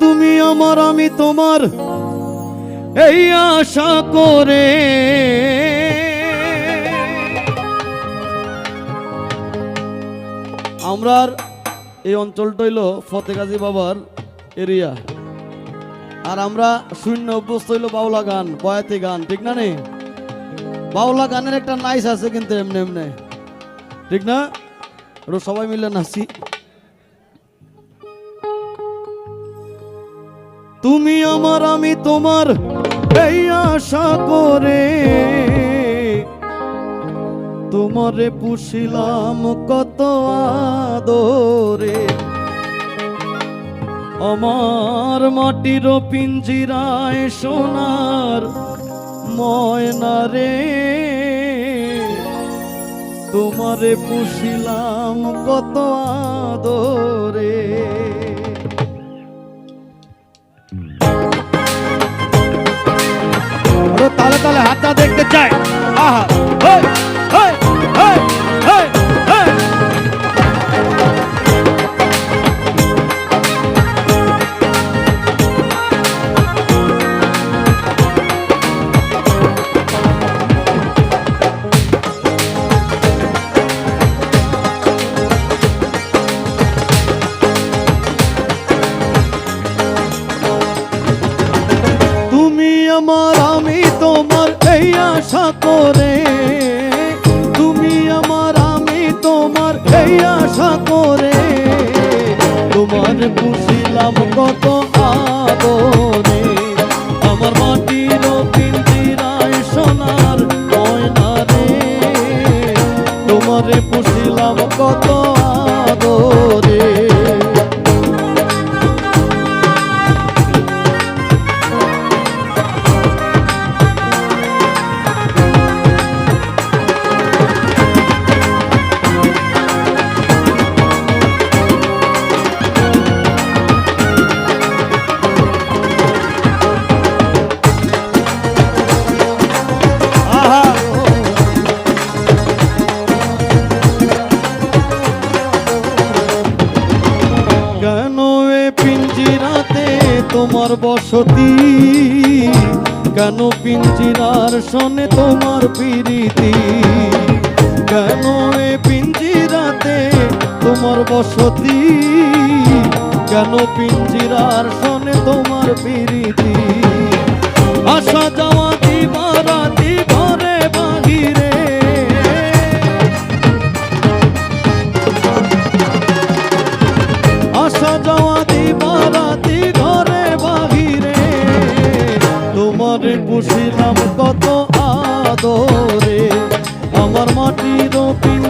তুমি আমার, আমি তোমার এই আশা করে। আমরার এই অঞ্চলটা হইল ফতেগাজী বাবার এরিয়া। আর আমরা শূন্য অভ্যস্ত হইল বাউলা গান, বয়াতি গান, ঠিক না নেই বাউলা গানের একটা নাইস আছে কিন্তু এমনি এমনি। ঠিক না? ওটা সবাই মিলে নাচি। তুমি আমার, আমি তোমার এই আশা করে তোমারে পুষিলাম কত আদরে। আমার মাটির পিঞ্জিরায় সোনার ময়না রে, তোমারে পুষিলাম কত আদরে। 在啊。করে। তুমি আমার, আমি তোমার এই আশা করে। তোমার পুষিলাম কত আদরে। আমার মাটির পিঞ্জিরায় সোনার ময়না রে। তোমারে পুষিলাম কত তোমার বসতি। কেন পিঞ্জিরার সনে তোমার প্রীতি? কেন এ পিঞ্জিরাতে তোমার বসতি? কেন পিঞ্জিরার সনে তোমার প্রীতি? আসা তোমারে পুষিলাম কত আদরে। আমার মাটির পিঞ্জিরায়